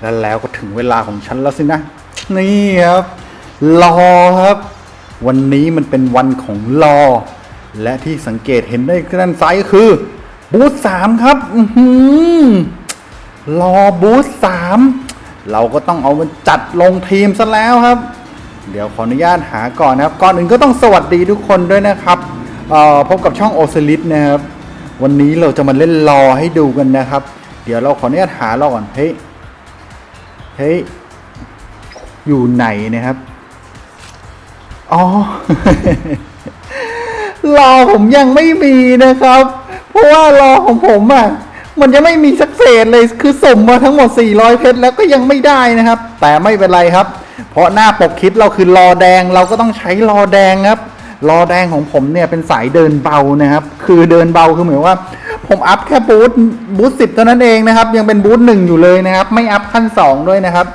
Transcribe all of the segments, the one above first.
แล้วแล้วก็ถึงเวลาของฉันแล้วสินะ นี่ครับ รอครับ วันนี้มันเป็นวันของรอ และที่สังเกตเห็นได้ด้านซ้ายก็คือ บูธสามครับอืออรอบูธสามเราก็ต้องเอามันจัดลงทีมซะแล้วครับ เดี๋ยวขออนุญาตหาก่อนนะครับ ก่อนอื่นก็ต้องสวัสดีทุกคนด้วยนะครับพบกับช่องโอซลิสนะครับ วันนี้เราจะมาเล่นรอให้ดูกันนะครับ เดี๋ยวเราขออนุญาตหารอก่อน เฮ้ย เฮ้ย อยู่ไหนนะครับ อ๋อรอผมยังไม่มีนะครับ เพราะว่ารอของผมอะ มันจะไม่มีสักเศษเลย คือสมมาทั้งหมด 400 เพชรแล้วก็ยังไม่ได้นะครับ แต่ไม่เป็นไรครับ เพราะหน้าปกคลิปเราคือรอแดง เราก็ต้องใช้รอแดงครับ รอแดงของผมเนี่ยเป็นสายเดินเบานะครับ คือเดินเบาคือเหมือนว่า ผมอัพแค่บูทบูทสิบเท่านั้นเองนะครับ ยังเป็นบูทหนึ่งอยู่เลยนะครับ ไม่อัพขั้นสองด้วยนะครับ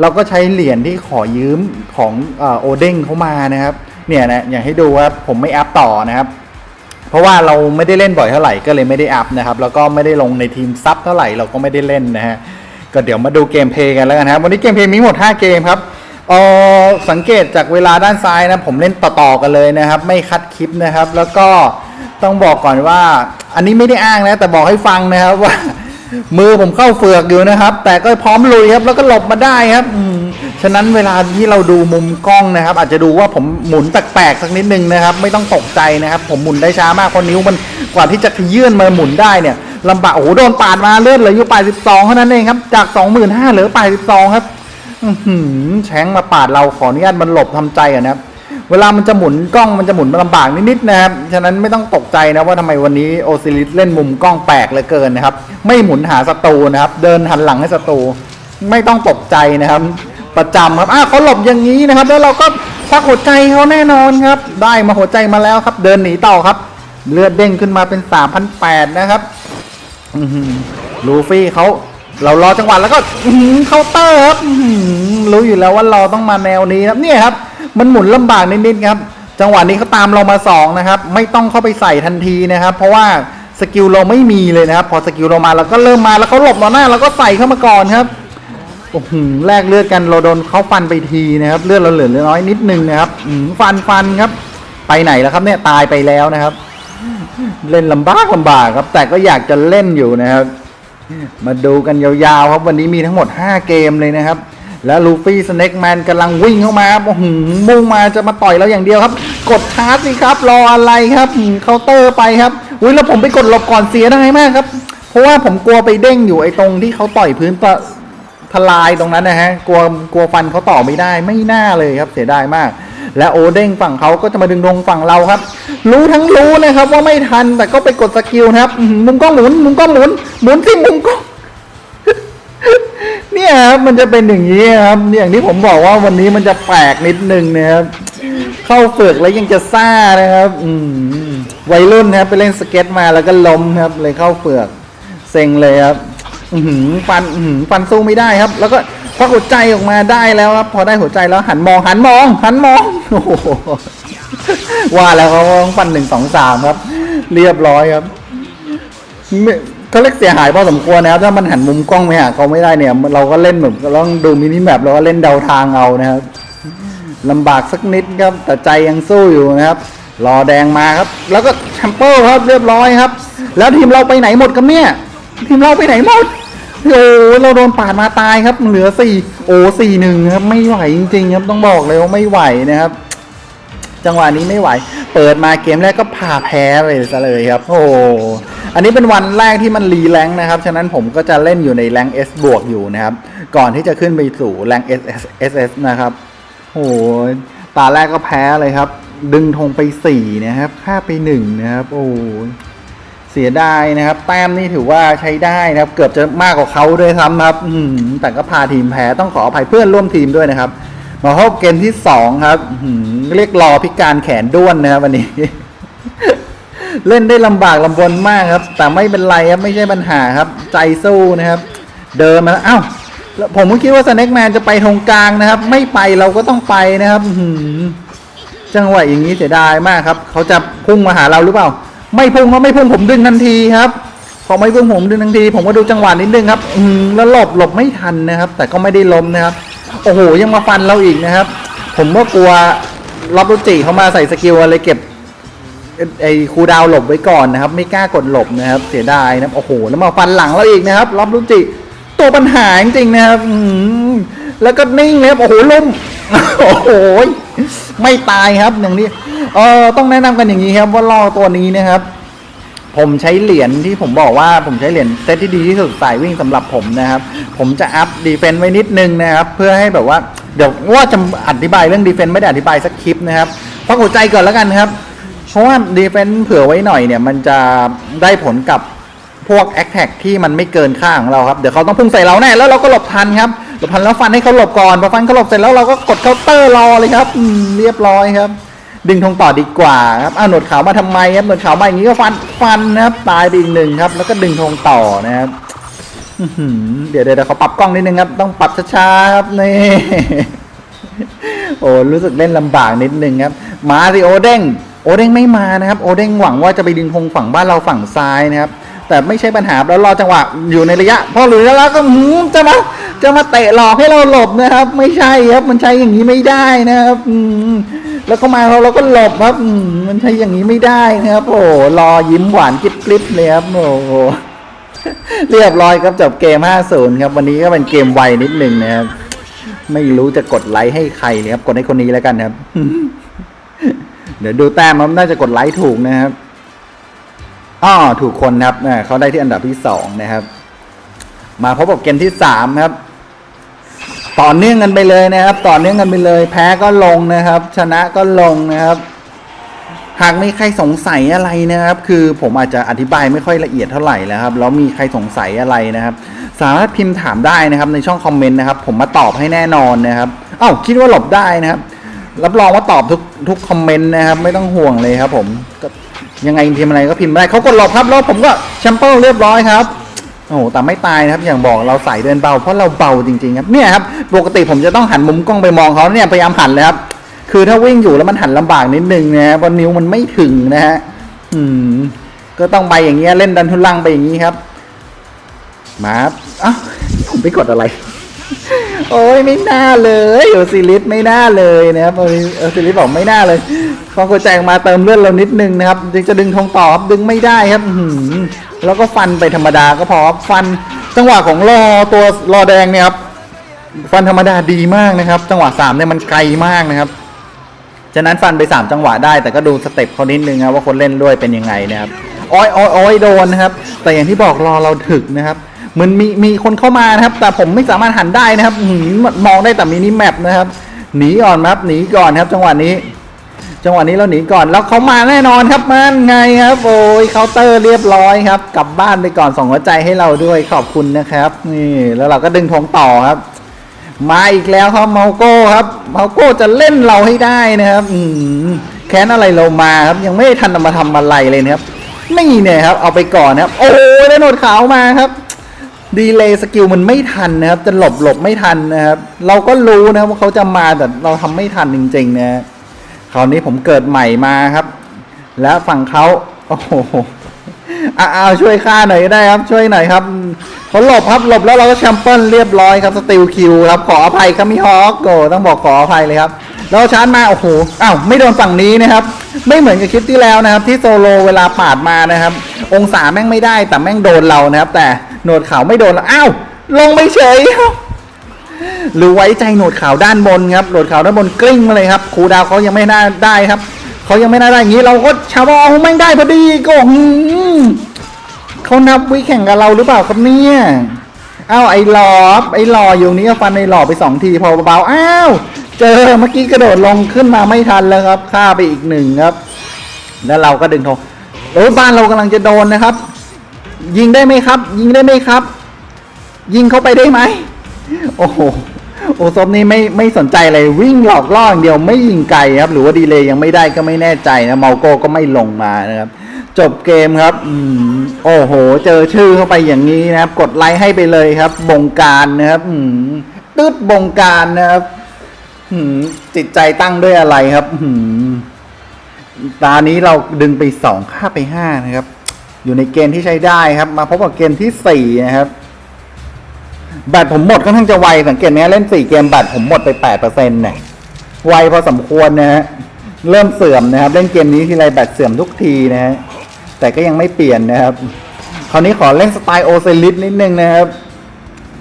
เราก็ใช้เหรียญที่ขอยืมของโอเด้งเข้ามานะครับ เนี่ยนะอย่างให้ดูว่าผมไม่อัพต่อนะครับ เพราะว่าเราไม่ได้เล่นบ่อยเท่าไหร่ก็เลยไม่ได้อัพนะครับ แล้วก็ไม่ได้ลงในทีมซับเท่าไหร่เราก็ไม่ได้เล่นนะฮะก็เดี๋ยวมาดูเกมเพย์กันแล้วกันนะครับวันนี้เกมเพย์มีหมด 5 เกมครับเออสังเกตจากเวลาด้านซ้ายนะผมเล่นต่อๆกันเลยนะครับ ไม่คัดคลิปนะครับ แล้วก็ต้องบอกก่อนว่า อันนี้ไม่ได้อ้างนะ แต่บอกให้ฟังนะครับว่า มือผมเข้าเฟือกอยู่นะครับ แต่ก็พร้อมลุยครับ แล้วก็หลบมาได้ครับฉะนั้นเวลาที่เราดูมุมกล้องนะครับ อาจจะดูว่าผมหมุนแปลกๆสักนิดนึงนะครับ ไม่ต้องตกใจนะครับ ผมหมุนได้ช้ามากเพราะนิ้วมันกว่าที่จะขยื่นมาหมุนได้เนี่ยลำบากโอ้โหโดนปาดมาเลือดเหลืออยู่82เท่านั้นเองครับ จาก25,000เหลือ82ครับอื้อหือแช้งมาปาดเราขออนุญาตมันหลบทำใจอะนะครับ เวลามันจะหมุนกล้องมันจะหมุนลำบากนิดๆนะครับ ฉะนั้นไม่ต้องตกใจนะว่าทำไมวันนี้โอซิลิสเล่นมุมกล้องแปลกเหลือเกินนะครับ ไม่หมุนหาศัตรูนะครับ เดินหันหลังให้ศัตรู ไม่ต้องตกใจนะครับ ประจำครับ อ้าวเขาหลบอย่างนี้นะครับ แล้วเราก็ชักหัวใจเขาแน่นอนครับ ได้มาหัวใจมาแล้วครับ เดินหนีต่อครับ เลือดเด้งขึ้นมาเป็น3,008นะครับอื้อหือลูฟี่เขาเรารอจังหวะแล้วก็เคาน์เตอร์ครับรู้อยู่แล้วว่าเราต้องมาแนวนี้ครับเนี่ยครับ มันหมุนลำบากนิดๆครับ จังหวะนี้เขาตามเรามาสองนะครับ ไม่ต้องเข้าไปใส่ทันทีนะครับ เพราะว่าสกิลเราไม่มีเลยนะครับ พอสกิลเรามาเราก็เริ่มมาแล้วเขาหลบเราหน้าเราก็ใส่เข้ามาก่อนครับโอ้โหแลกเลือดกันเราโดนเขาฟันไปทีนะครับ เลือดเราเหลือน้อยนิดนึงนะครับฟันฟันครับ ไปไหนแล้วครับเนี่ยตายไปแล้วนะครับ เล่นลำบากลำบากครับ แต่ก็อยากจะเล่นอยู่นะครับ มาดูกันยาวๆครับวันนี้มีทั้งหมด 5 เกมเลยนะครับ แล้วลูฟี่สเน็กแมนกำลังวิ่งเข้ามาโอ้โหมุ่งมาจะมาต่อยเราอย่างเดียวครับ กดชาร์จสิครับรออะไรครับเคาน์เตอร์ไปครับอุ้ยแล้วผมไปกดหลบก่อนเสียดายมากครับ เพราะว่าผมกลัวไปเด้งอยู่ไอ้ตรงที่เขาต่อยพื้นตะทลายตรงนั้นนะฮะกลัวกลัวฟันเขาต่อไม่ได้ไม่น่าเลยครับเสียดายมาก และโอเด้งฝั่งเขาก็จะมาดึงลงฝั่งเราครับ รู้ทั้งรู้นะครับว่าไม่ทันแต่ก็ไปกดสกิลนะครับมุมกล้องหมุนมุมกล้องหมุนหมุนที่มุมกล้อง เนี่ยครับมันจะเป็นอย่างนี้ครับอย่างที่ผมบอกว่าวันนี้มันจะแปลกนิดนึงนะครับเข้าเฟือกแล้วยังจะซ่านะครับ อืมวัยรุ่นนะครับไปเล่นสเก็ตมาแล้วก็ล้มครับ เลยเข้าเฟือกเซ็งเลยครับอืฟันอืฟันสู้ไม่ได้ครับ แล้วก็พอหัวใจออกมาได้แล้วครับ พอได้หัวใจแล้วหันมองหันมอง หันมองโอ้โหว่าแล้วเขาต้องฟันหนึ่งสองสามครับ เรียบร้อยครับ ไม่เขาเรียกเสียหายพอสมควรนะครับถ้ามันหันมุมกล้องไปหาเขาไม่ได้เนี่ย เราก็เล่นแบบเราต้องดูมินิแมปเราก็เล่นเดาทางเอานะครับลำบากสักนิดครับ แต่ใจยังสู้อยู่นะครับ รอแดงมาครับ แล้วก็แชมเปอร์ครับเรียบร้อยครับ แล้วทีมเราไปไหนหมดกันเนี่ย ทีมเราไปไหนหมดโอ้เราโดนปาดมาตายครับ เหลือสี่โอ้สี่หนึ่งครับ ไม่ไหวจริง ๆ ครับต้องบอกเลยว่าไม่ไหวนะครับ จังหวะนี้ไม่ไหว เปิดมาเกมแรกก็พาแพ้ไปซะเลยครับ โอ้โหอันนี้เป็นวันแรกที่มันรีแรงนะครับ ฉะนั้นผมก็จะเล่นอยู่ในแรง S บวกอยู่นะครับ ก่อนที่จะขึ้นไปสู่แรง S S S นะครับ โอ้โหตาแรกก็แพ้เลยครับ ดึงธงไปสี่นะครับ ค่าไปหนึ่งนะครับ โอ้โหเสียดายนะครับ แต้มนี่ถือว่าใช้ได้นะครับ เกือบจะมากกว่าเขาด้วยซ้ำครับแต่ก็พาทีมแพ้ต้องขออภัยเพื่อนร่วมทีมด้วยนะครับ มาพบเกมที่สองครับเรียกรอพิการแขนด้วนนะครับวันนี้ เล่นได้ลำบากลำบนมากครับ แต่ไม่เป็นไรครับไม่ใช่ปัญหาครับ ใจสู้นะครับ เดินมาแล้วอ้าวผมก็คิดว่าสแน็คแมนจะไปตรงกลางนะครับ ไม่ไปเราก็ต้องไปนะครับหือจังหวะอย่างนี้เสียดายมากครับ เขาจะพุ่งมาหาเราหรือเปล่า ไม่พุ่งเขาไม่พุ่งผมดึงทันทีครับพอไม่พึ่งผมดึงทันที ผมก็ดูจังหวะนิดนึงครับ อืแล้วหลบหลบไม่ทันนะครับ แต่ก็ไม่ได้ล้มนะครับ โอ้โหยังมาฟันเราอีกนะครับ ผมก็กลัวล็อบรุจิเขามาใส่สกิลอะไรเก็บไอ้ครูดาวหลบไว้ก่อนนะครับ ไม่กล้ากดหลบนะครับ เสียดายนะครับโอ้โหแล้วมาฟันหลังเราอีกนะครับล็อบรุจิตัวปัญหาจริงๆนะครับอืแล้วก็นิ่งเลยครับโอ้โหล้มโอ้โหไม่ตายครับอย่างนี้เออต้องแนะนำกันอย่างนี้ครับว่าล่อตัวนี้นะครับ ผมใช้เหรียญที่ผมบอกว่าผมใช้เหรียญเซตที่ดีที่สุดสายวิ่งสำหรับผมนะครับ ผมจะอัพดีเฟนต์ไว้นิดนึงนะครับ เพื่อให้แบบว่าเดี๋ยวว่าจะอธิบายเรื่องดีเฟนต์ไม่ได้อธิบายสักคลิปนะครับพักหัวใจก่อนแล้วกันครับ เพราะว่าดีเฟนต์เผื่อไว้หน่อยเนี่ย มันจะได้ผลกับพวกแอคแท็กที่มันไม่เกินค่าของเราครับ เดี๋ยวเขาต้องพุ่งใส่เราแน่แล้วเราก็หลบทันครับหลบทันแล้วฟันให้เขาหลบก่อนพอฟันเขาหลบเสร็จแล้วเราก็กดเคาน์เตอร์รอเลยครับเรียบร้อยครับ ดึงธงต่อดีกว่าครับอ้าวหนวดขาวมาทำไมครับหนวดขาวมาอย่างนี้ก็ฟันฟันนะครับตายไปอีกหนึ่งครับ แล้วก็ดึงธงต่อนะครับเดี๋ยวเดี๋ยวเขาปรับกล้องนิดนึงครับ ต้องปรับช้าๆครับนี่โอ้รู้สึกเล่นลำบากนิดนึงครับ มาสิโอเด้งโอเด้งไม่มานะครับ โอเด้งหวังว่าจะไปดึงธงฝั่งบ้านเราฝั่งซ้ายนะครับ แต่ไม่ใช่ปัญหาแล้วรอจังหวะอยู่ในระยะพอหลุดแล้วก็หืมจะมาจะมาเตะหลอกให้เราหลบนะครับ ไม่ใช่ครับ มันใช้อย่างนี้ไม่ได้นะครับอื แล้วเข้ามาเราเราก็หลบครับมันใช้อย่างนี้ไม่ได้นะครับ โอ้รอยิ้มหวานกริบกริบเลยครับโอ้โหเรียบร้อยครับจบเกม 5-0 ครับ วันนี้ก็เป็นเกมไวนิดหนึ่งนะครับ ไม่รู้จะกดไลค์ให้ใครเลยครับ กดให้คนนี้แล้วกันครับ เดี๋ยวดูแต้มครับน่าจะกดไลค์ถูกนะครับอ้อถูกคนครับเขาได้ที่อันดับที่สองนะครับ มาพบกับเกมที่สามครับ ต่อเนื่องกันไปเลยนะครับ ต่อเนื่องกันไปเลย แพ้ก็ลงนะครับ ชนะก็ลงนะครับ หากมีใครสงสัยอะไรนะครับ คือผมอาจจะอธิบายไม่ค่อยละเอียดเท่าไหร่แล้วครับแล้วมีใครสงสัยอะไรนะครับ สามารถพิมพ์ถามได้นะครับ ในช่องคอมเมนต์นะครับ ผมมาตอบให้แน่นอนนะครับเอ้าคิดว่าหลบได้นะครับ รับรองว่าตอบทุกทุกคอมเมนต์นะครับ ไม่ต้องห่วงเลยครับ ผมก็ยังไงพิมพ์อะไรก็พิมพ์ได้เขากดหลบครับแล้วผมก็แชมเปิลเรียบร้อยครับ โอ้โหแต่ไม่ตายนะครับอย่างบอกเราใส่เดินเบาเพราะเราเบาจริงๆครับเนี่ยครับปกติผมจะต้องหันมุมกล้องไปมองเขาเนี่ยพยายามหันเลยครับคือถ้าวิ่งอยู่แล้วมันหันลำบากนิดนึงนะฮะเพราะนิ้วมันไม่ถึงนะฮะอืม ก็ต้องไปอย่างเงี้ยเล่นดันทุลังไปอย่างงี้ครับ มาครับอ้าวผมไปกดอะไร โอ้ยไม่น่าเลยโอซิลิสไม่น่าเลยนะครับโอซิลิสบอกไม่น่าเลยพอหัวใจออกมาเติมเลือดเรานิดนึงนะครับจึงจะดึงธงต่อครับดึงไม่ได้ครับอืแล้วก็ฟันไปธรรมดาก็พอครับฟันจังหวะของรอตัวรอแดงเนี่ยครับฟันธรรมดาดีมากนะครับ จังหวะสามเนี่ยมันไกลมากนะครับฉะนั้นฟันไปสามจังหวะได้ แต่ก็ดูสเต็ปเขานิดนึงนะว่าคนเล่นด้วยเป็นยังไงนะครับอ้อยอ้อยอ้อยโดนนะครับ แต่อย่างที่บอกรอเราถึกนะครับ เหมือนมีมีคนเข้ามานะครับ แต่ผมไม่สามารถหันได้นะครับมองได้แต่มินิแมปนะครับหนีก่อนครับหนีก่อนครับ จังหวะนี้ จังหวะนี้เราหนีก่อนแล้วเขามาแน่นอนครับมันไงครับโอ้ยเคาน์เตอร์เรียบร้อยครับ กลับบ้านไปก่อนส่งหัวใจให้เราด้วยขอบคุณนะครับ นี่แล้วเราก็ดึงธงต่อครับ มาอีกแล้วครับเมาโก้ครับเมาโก้จะเล่นเราให้ได้นะครับอืแค้นอะไรเรามาครับยังไม่ทันมาทำอะไรเลยนะครับนี่เนี่ยครับ เอาไปก่อนนะครับ โอ้ยได้โนดขาวมาครับ ดีเลย์สกิลมันไม่ทันนะครับ จะหลบหลบไม่ทันนะครับ เราก็รู้นะครับว่าเขาจะมาแต่เราทำไม่ทันจริงๆนะคราวนี้ผมเกิดใหม่มาครับ แล้วฝั่งเขาโอ้โหอะเอาช่วยฆ่าหน่อยได้ครับ ช่วยหน่อยครับเขาหลบครับหลบแล้วเราก็แชมเปิลเรียบร้อยครับสติลคิวครับขออภัยครับมิฮอกโกต้องบอกขออภัยเลยครับแล้วชาร์จมาโอ้โหอ้าวไม่โดนฝั่งนี้นะครับ ไม่เหมือนกับคลิปที่แล้วนะครับ ที่โซโลเวลาปาดมานะครับ องศาแม่งไม่ได้แต่แม่งโดนเรานะครับ แต่ หนวดขาวไม่โดนอ้าวลงไม่เฉยหรือไว้ใจโหนดขาวด้านบนครับโหนดขาวด้านบนกลิ้งมาเลยครับครูดาวเขายังไม่น่าได้ครับเขายังไม่น่าได้อย่างนี้เราก็ชาวบอลไม่ได้พอดีก็เขานับวิแข่งกับเราหรือเปล่าครับเนี่ยอ้าวไอ้หลอไอ้หลออยู่นี้ฟันไอ้หลอไปสองทีพอเบาๆอ้าวเจอเมื่อกี้กระโดดลงขึ้นมาไม่ทันแล้วครับฆ่าไปอีกหนึ่งครับ แล้วเราก็ดึงธงโอ้บ้านเรากำลังจะโดนนะครับ ยิงได้ไหมครับ ยิงได้ไหมครับ ยิงเข้าไปได้ไหมโอ้โหโอซบนี่ไม่ไม่สนใจเลยวิ่งหลอกล่ออย่างเดียวไม่ยิงไกลครับ หรือว่าดีเลยยังไม่ได้ก็ไม่แน่ใจนะเมาโก้ก็ไม่ลงมานะครับ จบเกมครับอืมโอ้โห เจอชื่อเข้าไปอย่างนี้นะครับ กดไลค์ให้ไปเลยครับ บงการนะครับอืมตืดบงการนะครับอืมจิตใจตั้งด้วยอะไรครับอืมตานี้เราดึงไปสองค่าไปห้านะครับ อยู่ในเกณฑ์ที่ใช้ได้ครับ มาพบกับเกณฑ์ที่สี่นะครับแบตผมหมดค่อนข้างจะไวสังเกตไหมเล่นสี่เกมแบตผมหมดไปแปดเปอร์เซ็นต์เนี่ยไวพอสมควรนะฮะเริ่มเสื่อมนะครับ เล่นเกมนี้ทีไรแบตเสื่อมทุกทีนะฮะแต่ก็ยังไม่เปลี่ยนนะครับ คราวนี้ขอเล่นสไตล์โอเซลิสนิดนึงนะครับ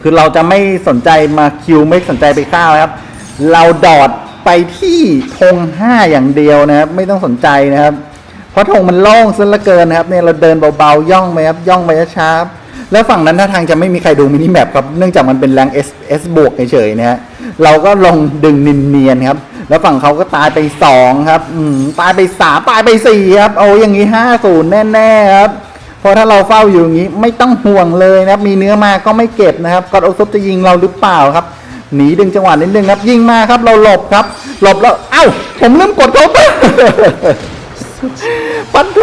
คือเราจะไม่สนใจมาคิวไม่สนใจไปข้าวครับ เราดอดไปที่ธงห้าอย่างเดียวนะครับ ไม่ต้องสนใจนะครับ เพราะธงมันโล่งซะเหลือเกินนะครับเนี่ยเราเดินเบาๆย่องไปครับย่องไปช้าๆแล้วฝั่งนั้นท่าทางจะไม่มีใครดูมินิแมปครับเนื่องจากมันเป็นแรง S S บวกเฉยๆนะฮะเราก็ลงดึงนินเนียนครับ แล้วฝั่งเขาก็ตายไปสองครับอืมตายไปสามตายไปสี่ครับโอ้อย่างนี้ห้าศูนย์แน่ๆครับเพราะถ้าเราเฝ้าอยู่อย่างนี้ไม่ต้องห่วงเลยนะครับ มีเนื้อมาก็ไม่เก็บนะครับกอดโอซุปจะยิงเราหรือเปล่าครับ หนีดึงจังหวะนิดนึงครับ ยิงมาครับเราหลบครับ หลบแล้ว เอ้า ผมลืมกดเคาน์เตอร์ ปัดโถ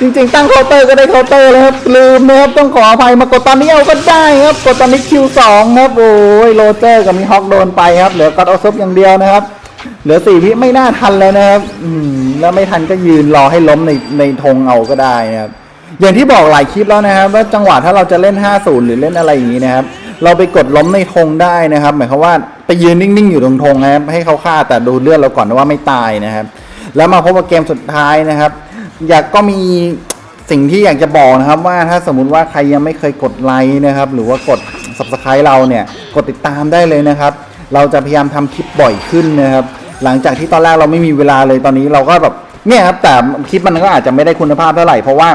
จริงๆ ตั้งเคาน์เตอร์ก็ได้เคาน์เตอร์แล้วครับ ลืมนะครับ ต้องขออภัยมากดตอนนี้เอาก็ได้ครับ กดตอนนี้คิวสองครับ โอ้ยโรเจอร์กับมีฮอกโดนไปครับ เหลือกอดโอซุปอย่างเดียวนะครับ เหลือสี่วิไม่น่าทันแล้วนะครับ อืม แล้วไม่ทันก็ยืนรอให้ล้มในในธงเอาก็ได้นะครับ อย่างที่บอกหลายคลิปแล้วนะครับ ว่าจังหวะถ้าเราจะเล่น 50 หรือเล่นอะไรอย่างนี้นะครับ เราไปกดล้มในธงได้นะครับ หมายความว่าไปยืนนิ่งๆอยู่ตรงธงนะครับ ให้เขาฆ่าแต่ดูเลือดเราก่อนนะว่าไม่ตายนะครับ แล้วมาพบกับเกมสุดท้ายนะครับ อยากก็มีสิ่งที่อยากจะบอกนะครับว่าถ้าสมมุติว่าใครยังไม่เคยกดไลค์นะครับ หรือว่ากด subscribe เราเนี่ย กดติดตามได้เลยนะครับ เราจะพยายามทำคลิปบ่อยขึ้นนะครับ หลังจากที่ตอนแรกเราไม่มีเวลาเลยตอนนี้เราก็แบบเนี่ยครับแต่คลิปมันก็อาจจะไม่ได้คุณภาพเท่าไหร่เพราะว่า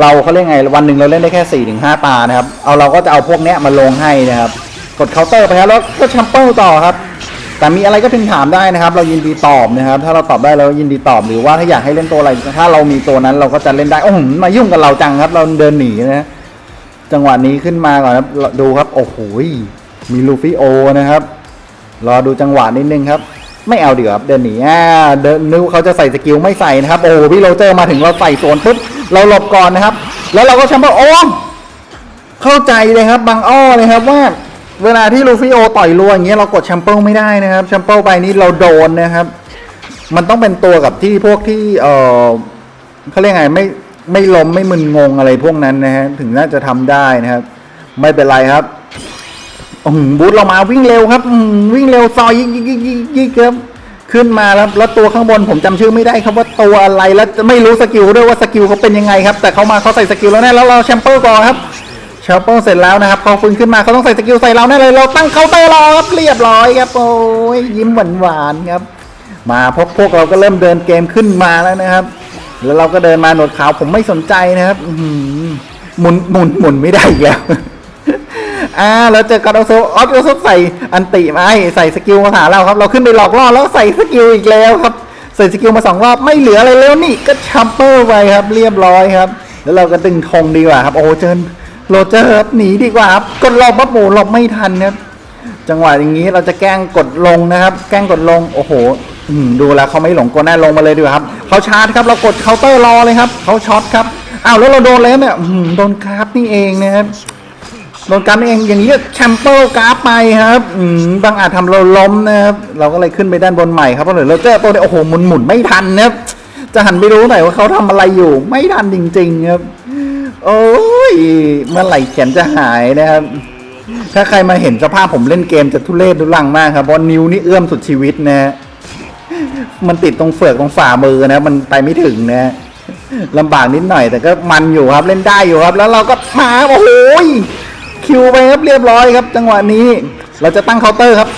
เราเขาเรียกไงวันหนึ่งเราเล่นได้แค่4ี่ถึงห้าตานะครับ เอาเราก็จะเอาพวกเนี้ยมาลงให้นะครับ กดเคาน์เตอร์ไปแล้วก็แชมเปิลต่อครับ แต่มีอะไรก็พิมพ์ถามได้นะครับ เรายินดีตอบนะครับ ถ้าเราตอบได้เรายินดีตอบหรือว่าถ้าอยากให้เล่นตัวอะไร ถ้าเรามีตัวนั้นเราก็จะเล่นได้โอ้โหมายุ่งกับเราจังครับ เราเดินหนีนะจังหวะนี้ขึ้นมาก่อนครับดูครับโอ้โหมีลูฟี่โอนะครับรอดูจังหวะนิดนึงครับ ไม่เอาดีกว่าครับเดินหนีอ่าเดินนึกว่าเขาจะใส่สกิลไม่ใส่นะครับโอ้พี่โรเจอร์มาถึงเราใส่สวนปุ๊บเราหลบก่อนนะครับ แล้วเราก็แชมเปี้ยนโอ้เข้าใจเลยครับบางอ้อเลยครับว่า เวลาที่ลูฟี่โอต่อยรัวอย่างเงี้ยเรากดแชมเปิลไม่ได้นะครับแชมเปิลไปนี่เราโดนนะครับ มันต้องเป็นตัวกับที่พวกที่เออเขาเรียกไงไม่ไม่ล้มไม่มึนงงอะไรพวกนั้นนะฮะถึงน่าจะทำได้นะครับ ไม่เป็นไรครับอืมบูธเรามาวิ่งเร็วครับวิ่งเร็วซอยยิกยิกยิกยิกยิกครับขึ้นมาแล้วแล้วตัวข้างบนผมจำชื่อไม่ได้ครับว่าตัวอะไรแล้วไม่รู้สกิลด้วยว่าสกิลเขาเป็นยังไงครับ แต่เขามาเขาใส่สกิลแล้วแน่แล้วเราแชมเปิลก่อนครับ แชมเปิลเสร็จแล้วนะครับเขาฟื้นขึ้นมาเขาต้องใส่สกิลใส่เราแน่เลยเราตั้งเคาน์เตอร์รอครับเรียบร้อยครับโอ้ยยิ้มหวานหวานๆครับ มาพบพวกเราก็เริ่มเดินเกมขึ้นมาแล้วนะครับ แล้วเราก็เดินมาหนวดขาวผมไม่สนใจนะครับหมุนหมุนหมุนไม่ได้อีกแล้วอ่าแล้วเจอกับออโซออโซใส่อันติมาใส่สกิลมาหาเราครับ เราขึ้นไปหลอกล่อแล้วใส่สกิลอีกแล้วครับใส่สกิลมาสองรอบไม่เหลืออะไรแล้วนี่ก็ชัมเปอร์ไปครับ เรียบร้อยครับ แล้วเราก็ดึงธงดีกว่าครับ โอ้เจอ โรเจอร์ครับหนีดีกว่าครับกดหลบปั๊บโอ้หลบไม่ทันครับจังหวะอย่างนี้เราจะแกล้งกดลงนะครับ แกล้งกดลงโอ้โหดูแล้วเขาไม่หลงกดแน่ลงมาเลยดีกว่าครับเขาชาร์จครับเรากดเคาน์เตอร์รอเลยครับเขาช็อตครับอ้าวแล้วเราโดนแล้วเนี่ยโดนคราฟนี่เองนะครับโดนการดเองอย่างนี้แชมเปิลกราฟไปครับอืมบางอาจทำเราล้มนะครับเราก็เลยขึ้นไปด้านบนใหม่ครับเพราะเหลือเราเจอตัวนี้โอ้โหหมุนหมุนไม่ทันนะครับจะหันไปรู้หน่อยว่าเขาทำอะไรอยู่ ไม่ทันจริง ๆ ครับ โอ้ยเมื่อไหร่เขียนจะหายนะครับ ถ้าใครมาเห็นสภาพผมเล่นเกมจะทุเรศทุลังมากครับเพราะนิ้วนี่เอื้อมสุดชีวิตนะฮะมันติดตรงเฟือกตรงฝ่ามือนะมันไปไม่ถึงนะลำบากนิดหน่อยแต่ก็มันอยู่ครับเล่นได้อยู่ครับ แล้วเราก็มาโอ้โหยคิวไปครับเรียบร้อยครับ จังหวะนี้ เราจะตั้งเคาน์เตอร์ครับ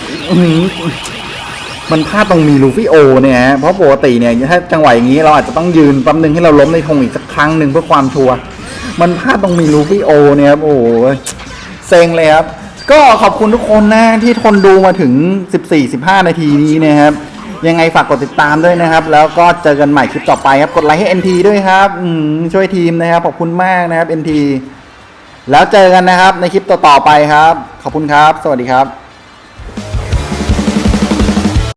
มันพลาดตรงมีลูฟี่โอเนี่ยฮะเพราะปกติเนี่ยถ้าจังหวะอย่างนี้เราอาจจะต้องยืนแป๊บนึงให้เราล้มในธงอีกสักครั้งหนึ่งเพื่อความชัวร์ มันพลาดตรงมีลูฟี่โอเนี่ยครับโอ้โหเซ็งเลยครับ ก็ขอบคุณทุกคนนะที่ทนดูมาถึง 14-15 นาทีนี้นะครับ ยังไงฝากกดติดตามด้วยนะครับ แล้วก็เจอกันใหม่คลิปต่อไปครับ กดไลค์ให้ NT ด้วยครับอืมช่วยทีมนะครับ ขอบคุณมากนะครับ NT แล้วเจอกันนะครับในคลิปต่อๆไปครับ ขอบคุณครับ สวัสดีครับ